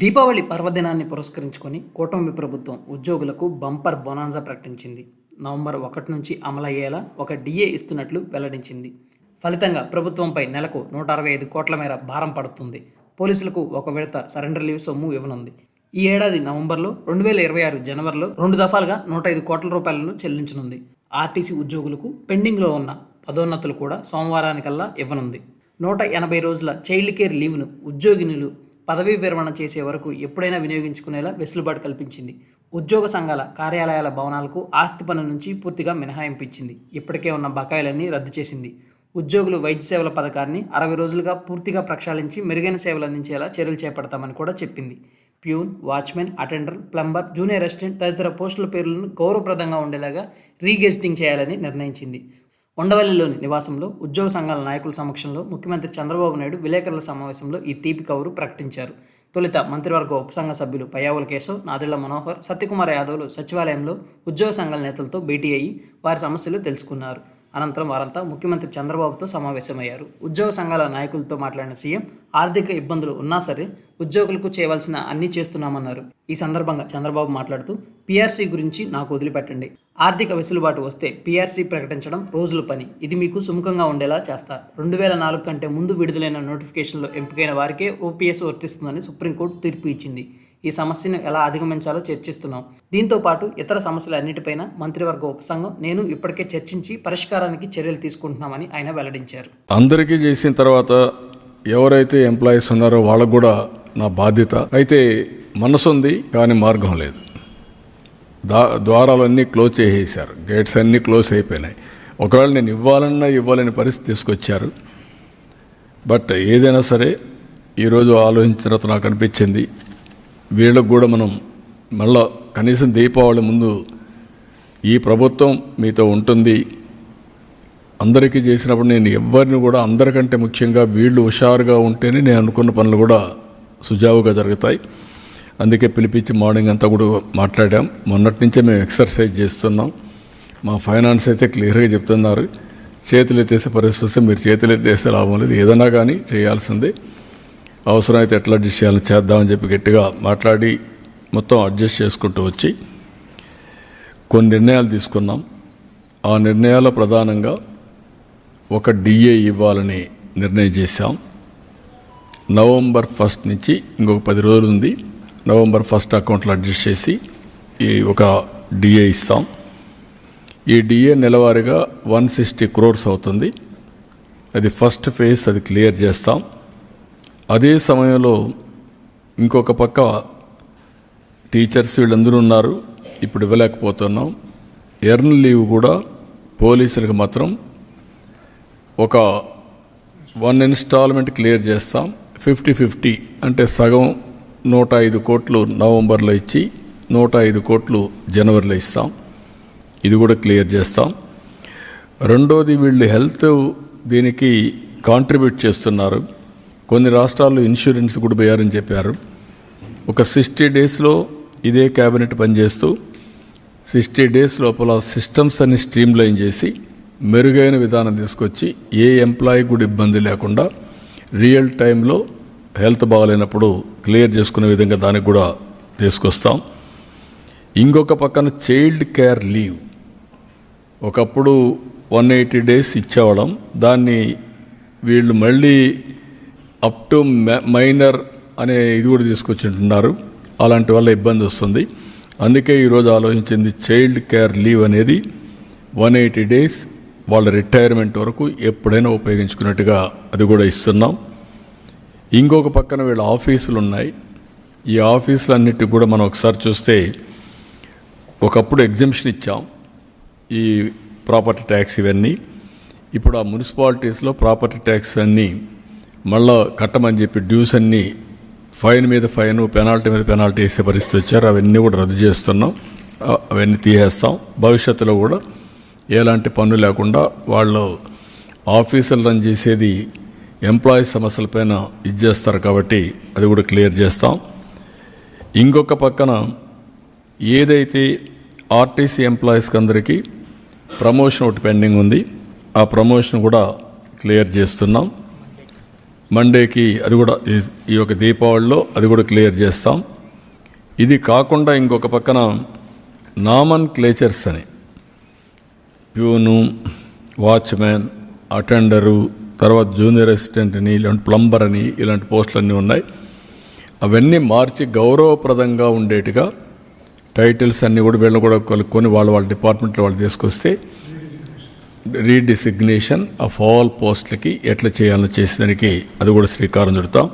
దీపావళి పర్వదినాన్ని పురస్కరించుకొని కూటమి ప్రభుత్వం ఉద్యోగులకు బంపర్ బొనాన్సా ప్రకటించింది. నవంబర్ ఒకటి నుంచి అమలయ్యేలా ఒక డిఏ ఇస్తున్నట్లు వెల్లడించింది. ఫలితంగా ప్రభుత్వంపై నెలకు నూట అరవై ఐదు కోట్ల మేర భారం పడుతుంది. పోలీసులకు ఒక విడత సరెండర్ లీవ్ సొమ్ము ఇవ్వనుంది. ఈ ఏడాది నవంబర్లో రెండు వేల ఇరవై ఆరు జనవరిలో రెండు దఫాలుగా నూట ఐదు కోట్ల రూపాయలను చెల్లించనుంది. ఆర్టీసీ ఉద్యోగులకు పెండింగ్లో ఉన్న పదోన్నతులు కూడా సోమవారానికల్లా ఇవ్వనుంది. నూట ఎనభై రోజుల చైల్డ్ కేర్ లీవ్ను ఉద్యోగినులు పదవీ విరమణ చేసే వరకు ఎప్పుడైనా వినియోగించుకునేలా వెసులుబాటు కల్పించింది. ఉద్యోగ సంఘాల కార్యాలయాల భవనాలకు ఆస్తి పన్ను నుంచి పూర్తిగా మినహాయింపించింది. ఇప్పటికే ఉన్న బకాయిలన్నీ రద్దు చేసింది. ఉద్యోగులు వైద్య సేవల పథకాన్ని అరవై రోజులుగా పూర్తిగా ప్రక్షాళించి మెరుగైన సేవలు అందించేలా చర్యలు చేపడతామని కూడా చెప్పింది. Peon watchman attender plumber junior assistant తదితర పోస్టుల పేర్లను గౌరవప్రదంగా ఉండేలాగా రీగెస్టింగ్ చేయాలని నిర్ణయించింది. ఉండవల్లిలోని నివాసంలో ఉద్యోగ సంఘాల నాయకుల సమక్షంలో ముఖ్యమంత్రి చంద్రబాబు నాయుడు విలేకరుల సమావేశంలో ఈ తీపి కౌరు ప్రకటించారు. తొలుత మంత్రివర్గ ఉపసంఘ సభ్యులు పయ్యావుల కేశవ్ నాదిళ్ళ మనోహర్ సత్యకుమార్ యాదవ్లు సచివాలయంలో ఉద్యోగ సంఘాల నేతలతో భేటీ అయ్యి వారి సమస్యలు తెలుసుకున్నారు. అనంతరం వారంతా ముఖ్యమంత్రి చంద్రబాబుతో సమావేశమయ్యారు. ఉద్యోగ సంఘాల నాయకులతో మాట్లాడిన సీఎం ఆర్థిక ఇబ్బందులు ఉన్నా సరే ఉద్యోగులకు చేయవలసిన అన్నీ చేస్తున్నామన్నారు. ఈ సందర్భంగా చంద్రబాబు మాట్లాడుతూ పీఆర్సీ గురించి నాకు వదిలిపెట్టండి. ఆర్థిక వెసులుబాటు వస్తే పీఆర్సీ ప్రకటించడం రోజుల పని. ఇది మీకు సుముఖంగా ఉండేలా చేస్తారు రెండు వేల నాలుగు కంటే ముందు విడుదలైన నోటిఫికేషన్లో ఎంపికైన వారికే ఓపీఎస్ వర్తిస్తుందని సుప్రీంకోర్టు తీర్పు ఇచ్చింది. ఈ సమస్యను ఎలా అధిగమించాలో చర్చిస్తున్నాం. దీంతో పాటు ఇతర సమస్యలన్నిటిపైన మంత్రివర్గ ఉపసంఘం నేను ఇప్పటికే చర్చించి పరిష్కారానికి చర్యలు తీసుకుంటున్నామని ఆయన వెల్లడించారు. అందరికీ చేసిన తర్వాత ఎవరైతే ఎంప్లాయీస్ ఉన్నారో వాళ్ళకు కూడా నా బాధ్యత. అయితే మనసు ఉంది కానీ మార్గం లేదు. దా ద్వారాలన్నీ క్లోజ్ చేసేసారు గేట్స్ అన్నీ క్లోజ్ అయిపోయినాయి. ఒకవేళ నేను ఇవ్వాలన్నా ఇవ్వాలని పరిస్థితి తీసుకొచ్చారు. బట్ ఏదైనా సరే ఈరోజు ఆలోచించిన తర్వాత నాకు అనిపించింది. వీళ్ళకు కూడా మనం మళ్ళా కనీసం దీపావళి ముందు ఈ ప్రభుత్వం మీతో ఉంటుంది. అందరికీ చేసినప్పుడు నేను ఎవరిని కూడా అందరికంటే ముఖ్యంగా వీళ్ళు హుషారుగా ఉంటేనే నేను అనుకున్న పనులు కూడా సుజావుగా జరుగుతాయి. అందుకే పిలిపించి మార్నింగ్ అంతా కూడా మాట్లాడాం. మొన్నటి నుంచే మేము ఎక్సర్సైజ్ చేస్తున్నాం. మా ఫైనాన్స్ అయితే క్లియర్గా చెప్తున్నారు. చేతులు ఎత్తేసే పరిస్థితి మీరు చేతులు ఎత్తేసే లాభం లేదు. ఏదైనా కానీ చేయాల్సిందే. అవసరమైతే ఎట్లా అడ్జస్ట్ చేయాలని చేద్దామని చెప్పి గట్టిగా మాట్లాడి మొత్తం అడ్జస్ట్ చేసుకుంటూ వచ్చి కొన్ని నిర్ణయాలు తీసుకున్నాం. ఆ నిర్ణయాలు ప్రధానంగా ఒక డిఏ ఇవ్వాలని నిర్ణయం చేశాం. నవంబర్ ఫస్ట్ నుంచి ఇంకొక పది రోజులు ఉంది. నవంబర్ ఫస్ట్ అకౌంట్లో అడ్జస్ట్ చేసి ఈ ఒక డిఏ ఇస్తాం. ఈ డిఏ నెలవారీగా వన్ సిక్స్టీ క్రోర్స్ అవుతుంది. అది ఫస్ట్ ఫేజ్ అది క్లియర్ చేస్తాం. అదే సమయంలో ఇంకొక పక్క టీచర్స్ వీళ్ళందరూ ఉన్నారు. ఇప్పుడు ఇవ్వలేకపోతున్నాం. ఎర్న్ లీవ్ కూడా పోలీసులకు మాత్రం ఒక వన్ ఇన్స్టాల్మెంట్ క్లియర్ చేస్తాం. ఫిఫ్టీ ఫిఫ్టీ అంటే సగం నూట ఐదు కోట్లు నవంబర్లో ఇచ్చి నూట ఐదు కోట్లు జనవరిలో ఇస్తాం. ఇది కూడా క్లియర్ చేస్తాం. రెండోది వీళ్ళు హెల్త్ దీనికి కాంట్రిబ్యూట్ చేస్తున్నారు. కొన్ని రాష్ట్రాల్లో ఇన్సూరెన్స్ కూడా పోయారని చెప్పారు. ఒక సిక్స్టీ డేస్లో ఇదే క్యాబినెట్ పనిచేస్తూ సిక్స్టీ డేస్ లోపల సిస్టమ్స్ అన్ని స్ట్రీమ్లైన్ చేసి మెరుగైన విధానం తీసుకొచ్చి ఏ ఎంప్లాయీ కూడా ఇబ్బంది లేకుండా రియల్ టైంలో హెల్త్ బాగాలేనప్పుడు క్లియర్ చేసుకునే విధంగా దానికి కూడా తీసుకొస్తాం. ఇంకొక పక్కన చైల్డ్ కేర్ లీవ్. ఒకప్పుడు వన్ ఎయిటీ డేస్ ఇచ్చేవాళ్ళం. దాన్ని వీళ్ళు మళ్ళీ అప్ టు మైనర్ అనే ఇది కూడా తీసుకొచ్చింటున్నారు. అలాంటి వల్ల ఇబ్బంది వస్తుంది. అందుకే ఈరోజు ఆలోచించింది చైల్డ్ కేర్ లీవ్ అనేది వన్ ఎయిటీ డేస్ వాళ్ళ రిటైర్మెంట్ వరకు ఎప్పుడైనా ఉపయోగించుకున్నట్టుగా అది కూడా ఇస్తున్నాం. ఇంకొక పక్కన వీళ్ళ ఆఫీసులు ఉన్నాయి. ఈ ఆఫీసులన్నిటికి కూడా మనం ఒకసారి చూస్తే ఒకప్పుడు ఎగ్జిబిషన్ ఇచ్చాం. ఈ ప్రాపర్టీ ట్యాక్స్ ఇవన్నీ. ఇప్పుడు ఆ మున్సిపాలిటీస్లో ప్రాపర్టీ ట్యాక్స్ అన్నీ మళ్ళా కట్టమని చెప్పి డ్యూస్ అన్నీ ఫైన్ మీద ఫైన్ పెనాల్టీ మీద పెనాల్టీ వేసే పరిస్థితి వచ్చారు. అవన్నీ కూడా రద్దు చేస్తున్నాం. అవన్నీ తీసేస్తాం. భవిష్యత్తులో కూడా ఎలాంటి పన్ను లేకుండా వాళ్ళు ఆఫీసులు రన్ చేసేది ఎంప్లాయీ సమస్యలపైన ఇది చేస్తారు కాబట్టి అది కూడా క్లియర్ చేస్తాం. ఇంకొక పక్కన ఏదైతే ఆర్టీసీ ఎంప్లాయీస్కి అందరికీ ప్రమోషన్ ఒకటి పెండింగ్ ఉంది. ఆ ప్రమోషన్ కూడా క్లియర్ చేస్తున్నాం. మండేకి అది కూడా ఈ- ఈ యొక్క దీపావళిలో అది కూడా క్లియర్ చేస్తాం. ఇది కాకుండా ఇంకొక పక్కన నామన్ క్లేచర్స్ అని. ప్యూను వాచ్మెన్ అటెండరు తర్వాత జూనియర్ అసిస్టెంట్ అని ఇలాంటి ప్లంబర్ అని ఇలాంటి పోస్టులన్నీ ఉన్నాయి. అవన్నీ మార్చి గౌరవప్రదంగా ఉండేట్టుగా టైటిల్స్ అన్నీ కూడా వీళ్ళు కూడా కొనుక్కొని వాళ్ళ వాళ్ళ డిపార్ట్మెంట్లో వాళ్ళు తీసుకొస్తే రీడిసిగ్నేషన్ ఆఫ్ ఆల్ పోస్టులకి ఎట్లా చేయాలో చేసేదానికి అది కూడా శ్రీకారం చుడతాం.